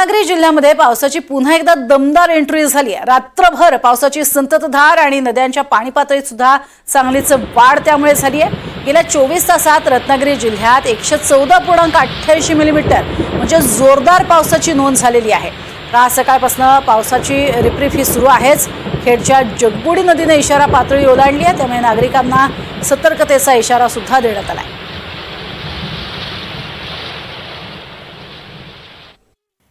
रत्नागिरी जिल्ह्यामध्ये पावसाची पुन्हा एकदा दमदार एंट्री झाली आहे. रात्रभर पावसाची संततधार आणि नद्यांच्या पाणी पातळीत सुद्धा चांगलीच वाढ त्यामुळे झाली आहे. गेल्या चोवीस तासात रत्नागिरी जिल्ह्यात एकशे चौदा पूर्णांक अठ्ठ्याऐंशी मिलीमीटर म्हणजे जोरदार पावसाची नोंद झालेली आहे. आज सकाळपासून पावसाची रिपरिप ही सुरू आहेच. खेडच्या जगबुडी नदीने इशारा पातळी ओलांडली आहे. त्यामुळे नागरिकांना सतर्कतेचा इशारा सुद्धा देण्यात आला आहे.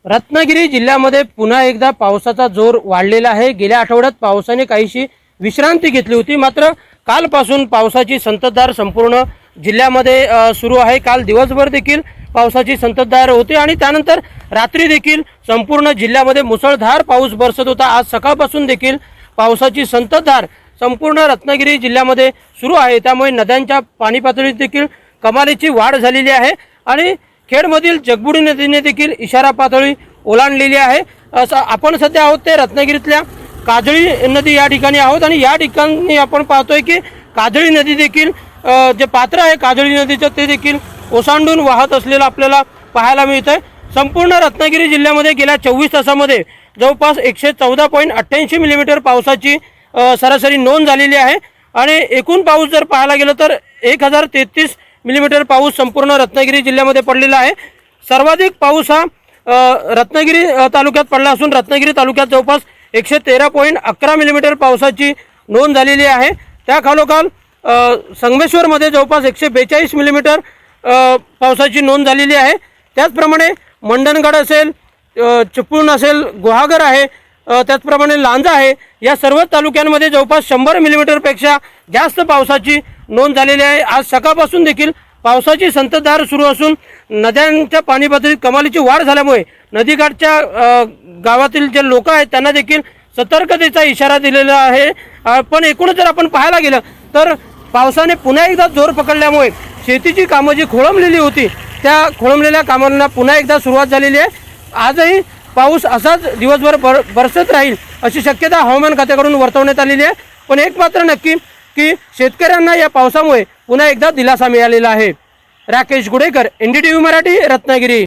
रत्नागिरी जिल्ह्यामध्ये पुन्हा एकदा पावसाचा जोर वाढलेला आहे. गेल्या आठवड्यात पावसाने काहीशी विश्रांती घेतली होती. मात्र कालपासून पावसाची संततधार संपूर्ण जिल्ह्यामध्ये सुरू आहे. काल दिवसभर देखील पावसाची संततधार होती आणि त्यानंतर रात्री देखील संपूर्ण जिल्ह्यामध्ये मुसळधार पाऊस बरसत होता. आज सकाळपासून देखील पावसाची संततधार संपूर्ण रत्नागिरी जिल्ह्यामध्ये सुरू आहे. त्यामुळे नद्यांच्या पाणी पातळीत देखील कमालीची वाढ झालेली आहे आणि खेडमधील जगबुडी नदीने देखील इशारा पातळी ओलांडलेली आहे. असं आपण सध्या आहोत ते रत्नागिरीतल्या काजळी नदी या ठिकाणी आहोत आणि या ठिकाणी आपण पाहतोय की काजळी नदी देखील जे पात्र आहे काजळी नदीचं ते देखील ओसांडून वाहत असलेलं आपल्याला पाहायला मिळतंय. संपूर्ण रत्नागिरी जिल्ह्यामध्ये गेल्या चोवीस तासामध्ये जवळपास एकशे चौदा पॉईंट अठ्ठ्याऐंशी मिलीमीटर पावसाची सरासरी नोंद झालेली आहे. आणि एकूण पाऊस जर पाहायला गेलं तर एक हजार तेहतीस मिलीमीटर पाऊस संपूर्ण रत्नागिरी जिल्ह्यामध्ये पडलेला आहे. सर्वाधिक पाऊस हा रत्नागिरी तालुक्यात पडला असून रत्नागिरी तालुक्यात जवळपास एकशे तेरा पॉईंट अकरा मिलीमीटर पावसाची नोंद झालेली आहे. त्या खालोखाल संगमेश्वरमध्ये जवळपास एकशे बेचाळीस मिलीमीटर पावसाची नोंद झालेली आहे. त्याचप्रमाणे मंडणगड असेल चिपळूण असेल गुहागर आहे त्याचप्रमाणे लांजा आहे. या सर्व तालुक्यांमध्ये जवळपास शंभर मिलीमीटरपेक्षा जास्त पावसाची नोंद झालेली आहे. आज सकाळपासून देखील पावसाची संततधार सुरू असून नद्यांच्या पाणी पातळीत कमालीची वाढ झाल्यामुळे नदीकाठच्या गावातील जे लोक आहेत त्यांना देखील सतर्कतेचा इशारा दिलेला आहे. पण एकूणच जर आपण पाहायला गेलं तर पावसाने पुन्हा एकदा जोर पकडल्यामुळे शेतीची कामं जी खोळंबलेली होती त्या खोळंबलेल्या कामांना पुन्हा एकदा सुरुवात झालेली आहे. आजही पाऊस असाच दिवसभर बर बरसत राहील अशी शक्यता हवामान खात्याकडून वर्तवण्यात आलेली आहे. पण एक मात्र नक्की की शेतकऱ्यांना या पावसामुळे पुन्हा एकदा दिलासा मिळालेला आहे. Rakesh Gudekar N D T V Marathi Ratnagiri.